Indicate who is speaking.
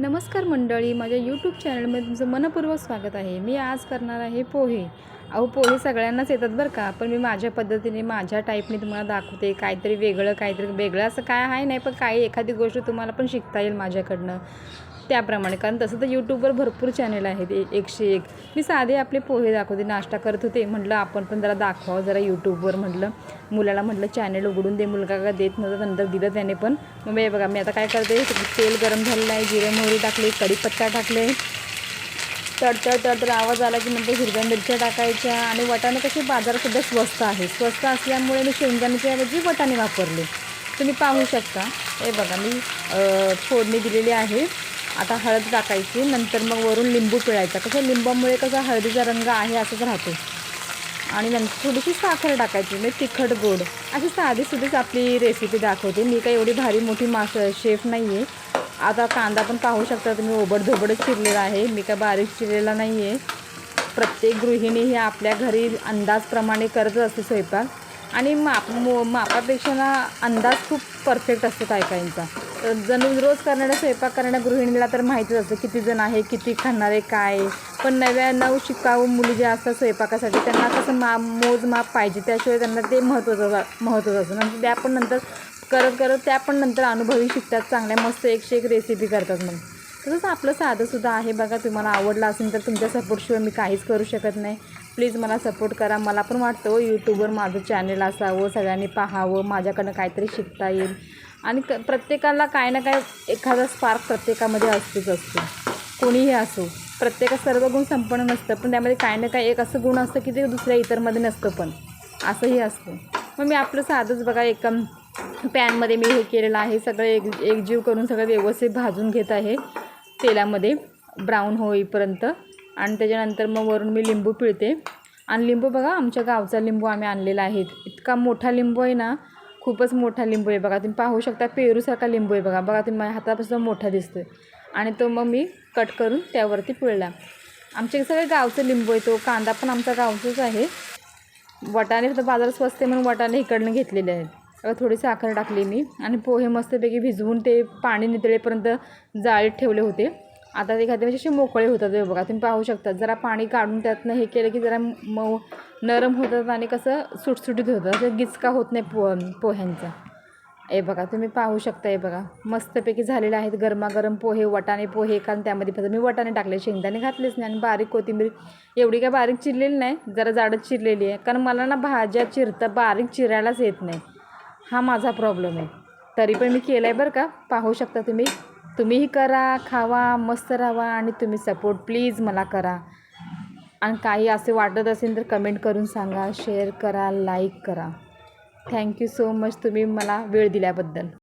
Speaker 1: नमस्कार मंडळी माझ्या यूट्यूब चॅनलमध्ये तुमचं मनपूर्वक स्वागत आहे. मी आज करणार आहे पोहे. अहो पोहे सगळ्यांनाच येतात बरं का. पण मी माझ्या पद्धतीने माझ्या टाईपने तुम्हाला दाखवते. काहीतरी वेगळं काहीतरी वेगळं असं काय आहे नाही पण काही एखादी गोष्ट तुम्हाला पण शिकता येईल माझ्याकडनं. त्याप्रमाणे. कारण तसं तर यूट्यूबवर भरपूर चॅनल आहेत ए- एकशे एक. मी साधे आपले पोहे दाखवते नाश्ता करत होते. म्हटलं आपण पण जरा दाखवावं जरा यूट्यूबवर म्हटलं. मुलाला म्हटलं चॅनल उघडून दे मुलगा का देत नव्हता नंतर दिलं त्याने पण. मग बघा मी आता काय करते तेल गरम झालेलं आहे जिरे मोहरी टाकली कढीपत्ता टाकले. तड तड तर आवाज आला की नंतर हिरव्या मिरच्या टाकायच्या आणि वटाणे कसे बाजारसुद्धा स्वस्त आहे. स्वस्त असल्यामुळे मी शेंगदाण्याच्या ऐवजी वटाणे वापरले. तुम्ही पाहू शकता. हे बघा मी फोडणी दिलेली आहे. आता हळद टाकायची नंतर मग वरून लिंबू पिळायचा. कसं लिंबामुळे कसा हळदीचा रंग आहे असंच राहतो. आणि नंतर थोडीशी साखर टाकायची म्हणजे तिखट गोड. अशी साधी आपली रेसिपी दाखवते. मी काही एवढी भारी मोठी मास शेफ नाही आहे आता कांदा पण पाहू शकता तुम्ही ओबडधोबडच चिरलेला आहे. मी काय बारीक चिरलेला नाही आहे प्रत्येक गृहिणी ही आपल्या घरी अंदाजप्रमाणे करत असते स्वयंपाक. आणि माप मो मापापेक्षा ना अंदाज खूप परफेक्ट असतो काय काहींचा तर जण रोज करणाऱ्या स्वयंपाक करणाऱ्या गृहिणीला तर माहितीच असतं किती जण आहे किती खाणार आहे काय पण नव्या नऊ शिकाऊ मुली ज्या असतात स्वयंपाकासाठी त्यांना कसं मा मोजमाप पाहिजे. त्याशिवाय त्यांना ते महत्त्वाचं महत्त्वाचं असतं. नंतर त्या पण नंतर करत करत त्या पण नंतर अनुभवी शिकतात चांगल्या मस्त एकशे एक रेसिपी करतात मग तसंच आपलं साधंसुद्धा आहे बघा तुम्हाला आवडलं असेल तर तुमच्या सपोर्टशिवाय मी काहीच करू शकत नाही. प्लीज मला सपोर्ट करा. मला पण वाटतं हो, यूट्यूबवर माझं चॅनल असावं सगळ्यांनी पाहावं माझ्याकडनं काहीतरी शिकता येईल. आणि क प्रत्येकाला काय ना काय एखादा स्पार्क प्रत्येकामध्ये असतोच असतो. कोणीही असो. प्रत्येका सर्व गुण संपन्न नसतं पण त्यामध्ये काय ना काय एक असं गुण असतं की ते दुसऱ्या इतरमध्ये नसतं पण. असंही असतं. मग मी आपलं साधंच बघा एक पॅनमध्ये मी हे केलेलं आहे. सगळं एक एकजीव करून सगळं व्यवस्थित भाजून घेत आहे. तेलामध्ये ब्राऊन होईपर्यंत. आणि त्याच्यानंतर मग वरून मी लिंबू पिळते. आणि लिंबू बघा आमच्या गावचा लिंबू आम्ही आणलेला आहे. इतका मोठा लिंबू आहे ना खूपच मोठा लिंबू आहे बघा. तुम्ही पाहू शकता पेरूसारखा लिंबू आहे बघा. बघा तुम्ही माझ्या हातापासून मोठा दिसतो आणि तो मग मी कट करून त्यावरती पिळला. आमच्या सगळे गावचं लिंबू आहे. तो कांदा पण आमचा गावचाच आहे. वटाणे फक्त बाजार स्वस्त आहे म्हणून वटाणे इकडनं घेतलेले आहेत. थोडी साखर टाकली मी. आणि पोहे मस्तपैकी भिजवून ते पाणी नितळेपर्यंत जाळीत ठेवले होते. आता ते खाते असे मोकळे होतात हे बघा. तुम्ही पाहू शकता. जरा पाणी काढून त्यातनं हे केलं की जरा मऊ नरम होतात आणि कसं सुटसुटीत होतं. असं गिचका होत नाही पो पोह्यांचा. हे बघा तुम्ही पाहू शकता हे बघा. मस्तपैकी झालेले आहेत गरमागरम पोहे वटाणे पोहे कारण त्यामध्ये फक्त मी वटाणे टाकले. शेंगदाणे घातलेच नाही आणि बारीक कोथिंबीर एवढी काय बारीक चिरलेली नाही. जरा जाडच चिरलेली आहे. कारण मला ना भाज्या चिरता बारीक चिरायलाच येत नाही. हा माझा प्रॉब्लेम आहे. तरी पण मी केलं आहे बरं का. पाहू शकता तुम्ही. तुम्हीही करा खावा मस्त राहा आणि तुम्ही सपोर्ट प्लीज मला करा. आणि काही असे वाटत असेल तर कमेंट करून सांगा शेअर करा लाईक करा. थँक्यू सो मच तुम्ही मला वेळ दिल्याबद्दल.